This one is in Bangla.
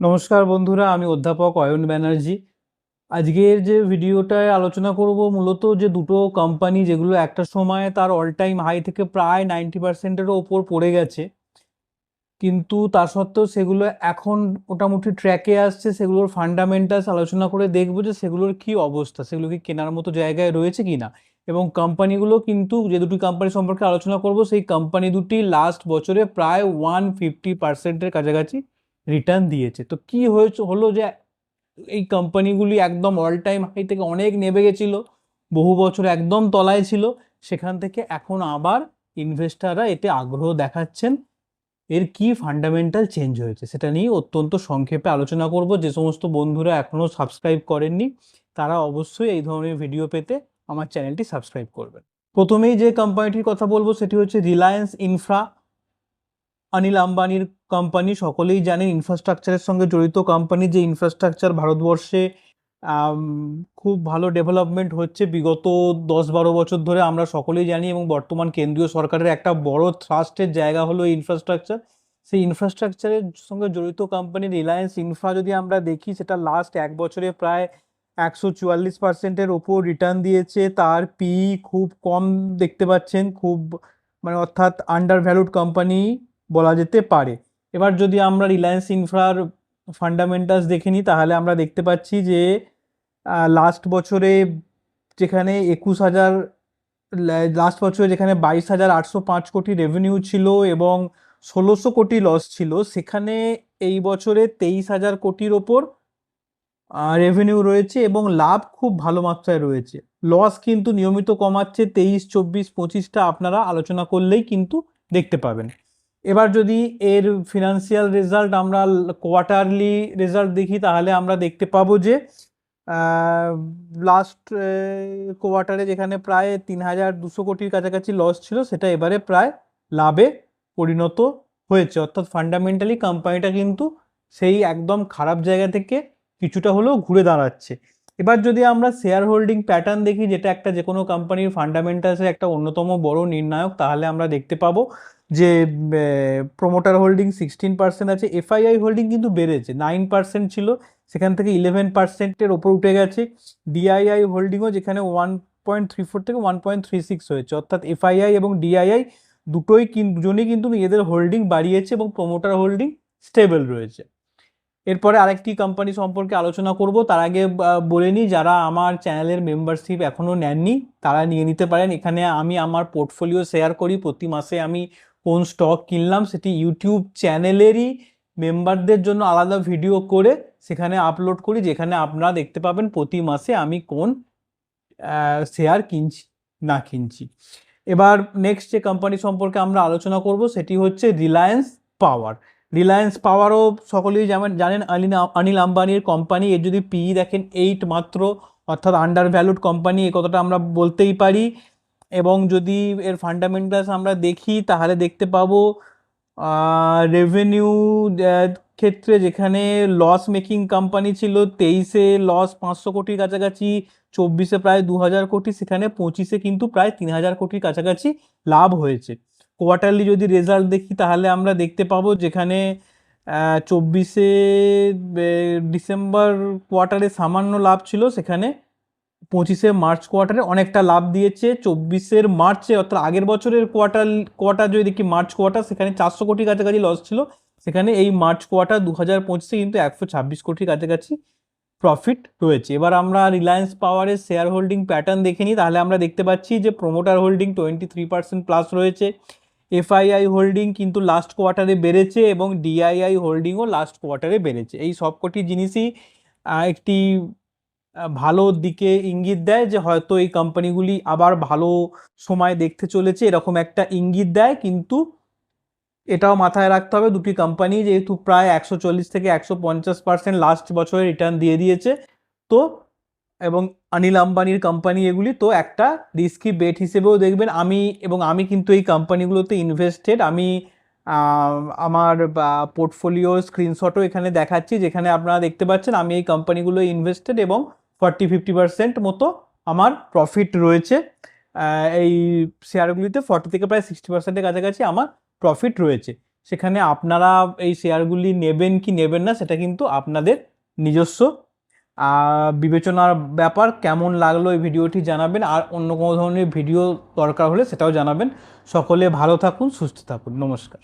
নমস্কার বন্ধুরা, আমি অধ্যাপক অয়ন ব্যানার্জি। আজকের যে ভিডিওটায় আলোচনা করব মূলত যে দুটো কোম্পানি যেগুলো একটা সময় তার অল টাইম হাই থেকে প্রায় নাইনটি পার্সেন্টেরও ওপর পড়ে গেছে, কিন্তু তা সত্ত্বেও সেগুলো এখন মোটামুটি ট্র্যাকে আসছে, সেগুলোর ফান্ডামেন্টালস আলোচনা করে দেখব যে সেগুলোর কি অবস্থা, সেগুলো কি কেনার মতো জায়গায় রয়েছে কি না এবং কোম্পানিগুলো কিন্তু যে দুটি কোম্পানি সম্পর্কে আলোচনা করব, সেই কোম্পানি দুটি লাস্ট বছরে প্রায় ওয়ান ফিফটি পার্সেন্টের কাছাকাছি রিটার্ন দিয়েছে। তো কি হয়েছে, হলো যে এই কোম্পানিগুলি একদম অল টাইম হাই থেকে অনেক নেমে গেছিল, বহু বছর একদম তলায় ছিল, সেখান থেকে এখন আবার ইনভেস্টাররা এতে আগ্রহ দেখাচ্ছেন। এর কি ফান্ডামেন্টাল চেঞ্জ হয়েছে সেটা নিয়ে অত্যন্ত সংক্ষেপে আলোচনা করব। যে সমস্ত বন্ধুরা এখনও সাবস্ক্রাইব করেননি, তারা অবশ্যই এই ধরনের ভিডিও পেতে আমার চ্যানেলটি সাবস্ক্রাইব করবেন। প্রথমেই যে কোম্পানিটির কথা বলব সেটি হচ্ছে রিলায়েন্স ইনফ্রা অনিল আম্বানির কোম্পানি সকলেই জানেন ইনফ্রাস্ট্রাকচারের সঙ্গে জড়িত কোম্পানি যে ইনফ্রাস্ট্রাকচার ভারতবর্ষে খুব ভালো ডেভেলপমেন্ট হচ্ছে। বিগত দশ বারো বছর ধরে আমরা সকলেই জানি এবং বর্তমান কেন্দ্রীয় সরকারের একটা বড় থ্রাস্টের জায়গা হলো ইনফ্রাস্ট্রাকচার সেই ইনফ্রাস্ট্রাকচারের সঙ্গে জড়িত কোম্পানি রিলায়েন্স ইনফ্রা যদি আমরা দেখি, সেটা লাস্ট এক বছরে প্রায় একশো চুয়াল্লিশ পার্সেন্টের ওপর রিটার্ন দিয়েছে। তার পি খুব কম দেখতে পাচ্ছেন, খুব মানে অর্থাৎ আন্ডার ভ্যালুড কোম্পানি বলা যেতে পারে। এবার যদি আমরা রিলায়েন্স ইনফ্রার ফান্ডামেন্টালস দেখে নিই, তাহলে আমরা দেখতে পাচ্ছি যে লাস্ট বছরে যেখানে একুশ হাজার লাস্ট বছরে যেখানে বাইশ হাজার আটশো পাঁচ কোটি রেভিনিউ ছিল এবং ষোলোশো কোটি লস ছিল, সেখানে এই বছরে তেইশ হাজার কোটির ওপর রেভিনিউ রয়েছে এবং লাভ খুব ভালো মাত্রায় রয়েছে। লস কিন্তু নিয়মিত কমাচ্ছে তেইশ, চব্বিশ, পঁচিশটা আপনারা আলোচনা করলেই কিন্তু দেখতে পাবেন। এবার যদি এর ফিনান্সিয়াল রেজাল্ট আমরা কোয়ার্টারলি রেজাল্ট দেখি, তাহলে আমরা দেখতে পাবো যে লাস্ট কোয়ার্টারে যেখানে প্রায় তিন হাজার দুশো কোটির কাছাকাছি লস ছিল, সেটা এবারে প্রায় লাভে পরিণত হয়েছে। অর্থাৎ ফান্ডামেন্টালি কোম্পানিটা কিন্তু সেই একদম খারাপ জায়গা থেকে কিছুটা হলেও ঘুরে দাঁড়াচ্ছে। এবার যদি আমরা শেয়ার হোল্ডিং প্যাটার্ন দেখি, যেটা একটা যে কোনো কোম্পানির ফান্ডামেন্টালসের একটা অন্যতম বড় নির্ণায়ক, তাহলে আমরা দেখতে পাবো যে প্রোমোটার হোল্ডিং সিক্সটিন পার্সেন্ট আছে এফআইআই হোল্ডিং কিন্তু বেড়েছে নাইন পার্সেন্ট ছিল, সেখান থেকে ইলেভেন পার্সেন্টের ওপর উঠে গেছে ডিআইআই হোল্ডিংও যেখানে ওয়ান পয়েন্ট থ্রি ফোর থেকে ওয়ান পয়েন্ট থ্রি সিক্স হয়েছে, অর্থাৎ এফআইআই এবং ডিআইআই দুটোই কিন্তু দুজনেই কিন্তু নিজেদের হোল্ডিং বাড়িয়েছে এবং প্রোমোটার হোল্ডিং স্টেবল রয়েছে। এরপরে আরেকটি কোম্পানি সম্পর্কে আলোচনা করব, তার আগে বলে নিই, যারা আমার চ্যানেলের মেম্বারশিপ এখনও নেননি, তারা নিয়ে নিতে পারেন, এখানে আমি আমার পোর্টফোলিও শেয়ার করি, প্রতি মাসে আমি কোন স্টক কিনলাম সেটি ইউটিউব চ্যানেলেরই মেম্বারদের জন্য আলাদা ভিডিও করে সেখানে আপলোড করি, যেখানে আপনারা দেখতে পাবেন প্রতি মাসে আমি কোন শেয়ার কিনছি, না কিনছি। এবার নেক্সট যে কোম্পানি সম্পর্কে আমরা আলোচনা করব সেটি হচ্ছে রিলায়েন্স পাওয়ার রিলায়েন্স পাওয়ারও সকলেই যেমন জানেন অনিল অনিল আম্বানির কোম্পানি এর যদি পিই দেখেন এইট মাত্র, অর্থাৎ আন্ডার ভ্যালুড কোম্পানি এই কথাটা আমরা বলতেই পারি। এবং যদি এর ফান্ডামেন্টালস আমরা দেখি, তাহলে দেখতে পাবো রেভিনিউ ক্ষেত্রে যেখানে লস মেকিং কোম্পানি ছিল তেইশে লস পাঁচশো কোটির কাছাকাছি, চব্বিশে প্রায় দু হাজার কোটি, সেখানে পঁচিশে কিন্তু প্রায় তিন হাজার কোটির কাছাকাছি লাভ হয়েছে। কোয়ার্টারলি যদি রেজাল্ট দেখি, তাহলে আমরা দেখতে পাবো যেখানে চব্বিশে ডিসেম্বর কোয়ার্টারে সামান্য লাভ ছিল, সেখানে পঁচিশে মার্চ কোয়ার্টারে অনেকটা লাভ দিয়েছে, চব্বিশের মার্চে অর্থাৎ আগের বছরের কোয়ার্টার কোয়ার্টার যদি দেখি মার্চ কোয়ার্টার, সেখানে চারশো কোটির কাছাকাছি লস ছিল। সেখানে এই মার্চ কোয়ার্টার দু হাজার পঁচিশে কিন্তু একশো ছাব্বিশ কোটির কাছাকাছি প্রফিট রয়েছে। এবার আমরা রিলায়েন্স পাওয়ারের শেয়ার হোল্ডিং প্যাটার্ন দেখে নিই। তাহলে আমরা দেখতে পাচ্ছি যে promoter holding twenty three percent plus রয়েছে এফআইআই হোল্ডিং কিন্তু লাস্ট কোয়ার্টারে বেড়েছে এবং ডিআইআই হোল্ডিংও লাস্ট কোয়ার্টারে বেড়েছে। এই সবকটি জিনিসই একটি ভালো দিকে ইঙ্গিত দেয় যে হয়তো এই কোম্পানিগুলি আবার ভালো সময় দেখতে চলেছে, এরকম একটা ইঙ্গিত দেয়। কিন্তু এটাও মাথায় রাখতে হবে, দুটি কোম্পানি যেহেতু প্রায় একশো চল্লিশ থেকে একশো পঞ্চাশ পার্সেন্ট লাস্ট বছরে রিটার্ন দিয়ে দিয়েছে, তো এবং অনিল আম্বানির কোম্পানি এগুলি তো একটা রিস্কি বেট হিসেবেও দেখবেন। আমি এবং আমি কিন্তু এই কোম্পানিগুলোতে ইনভেস্টেড আমি আমার পোর্টফোলিও স্ক্রিনশটও এখানে দেখাচ্ছি, যেখানে আপনারা দেখতে পাচ্ছেন আমি এই কোম্পানিগুলো ইনভেস্টেড এবং ফর্টি, ফিফটি পার্সেন্ট মতো আমার প্রফিট রয়েছে। এই শেয়ারগুলিতে ফর্টি থেকে প্রায় সিক্সটি পার্সেন্টের কাছাকাছি আমার প্রফিট রয়েছে। সেখানে আপনারা এই শেয়ারগুলি নেবেন কি নেবেন না, সেটা কিন্তু আপনাদের নিজস্ব বিবেচনার ব্যাপার, কেমন লাগল এই ভিডিওটি জানাবেন, আর অন্য কোনো ধরনের ভিডিও দরকার হলে সেটাও জানাবেন। সকলে ভালো থাকুন, সুস্থ থাকুন। নমস্কার।